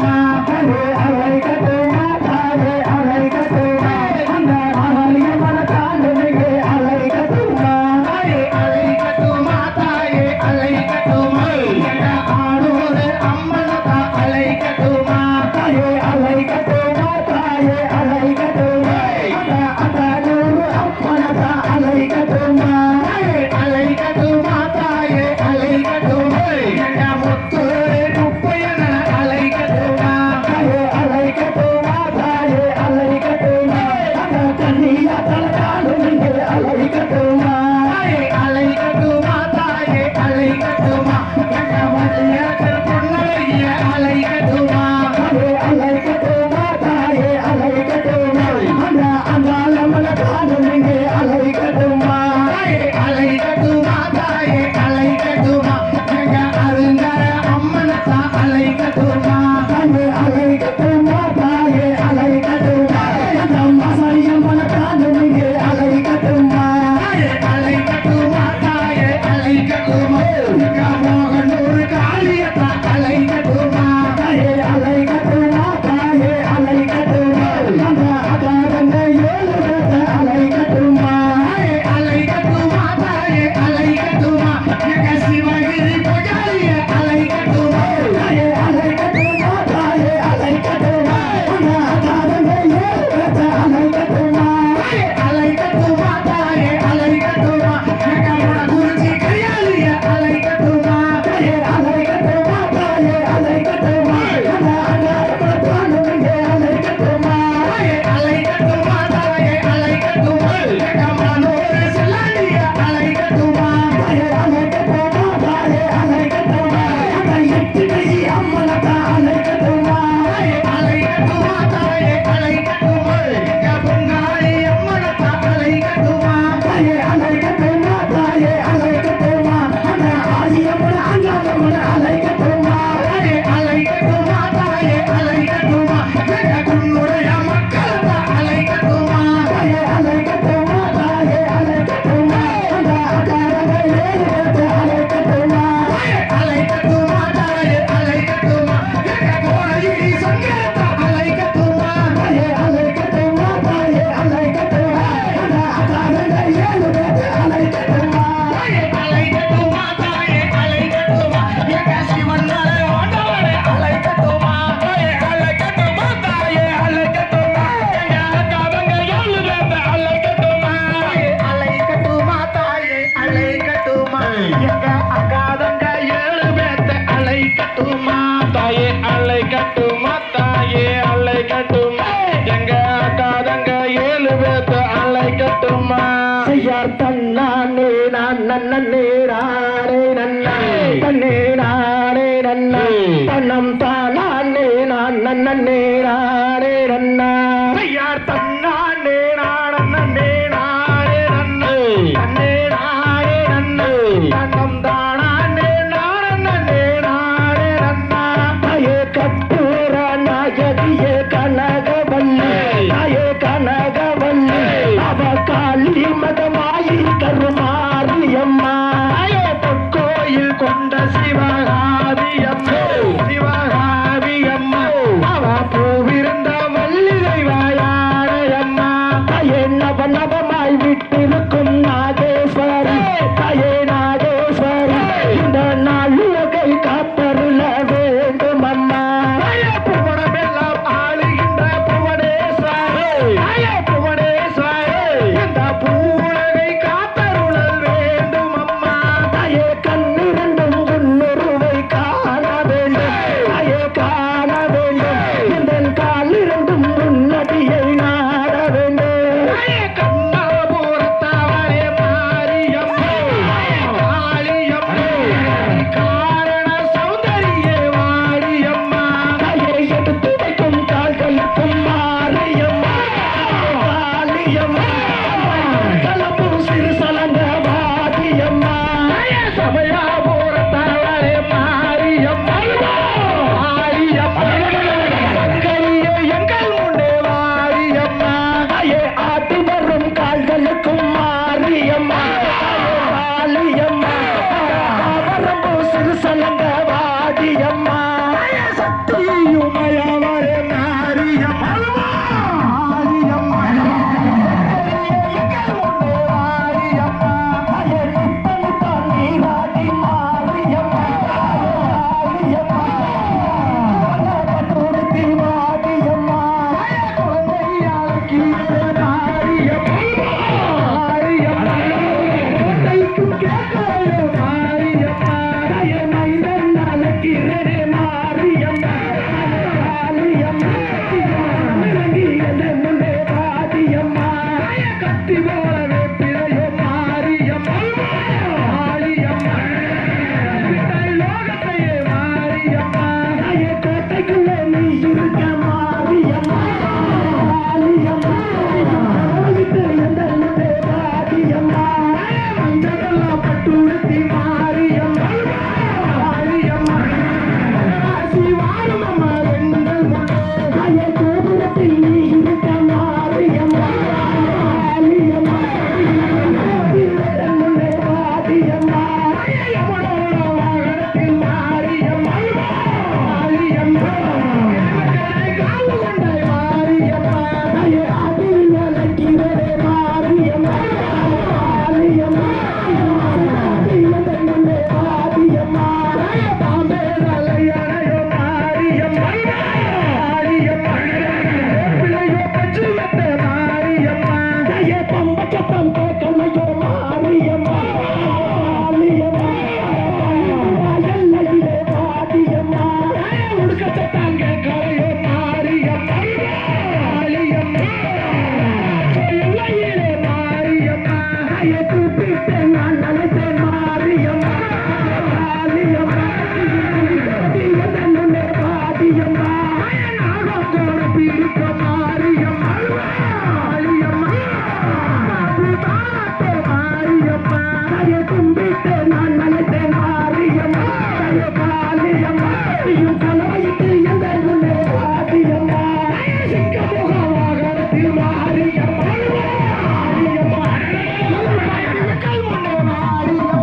Bye. ரன்னா தன்னம் தானே நான் நன்னே நானே ரன்னா ஐயார் தன்னானே நான் நன்னே நானே ரன்னே தன்னே நானே ரன்னே தன்னம் தானே நான் நன்னே நானே ரன்னா அயே கட்டுர நாயகியே கனகவல்லி அயே கனகவல்லி அவ காளி மதமாயி கருமாரியம்மா. அயே கொண்ட சிவகா கலந்த வாடியம்.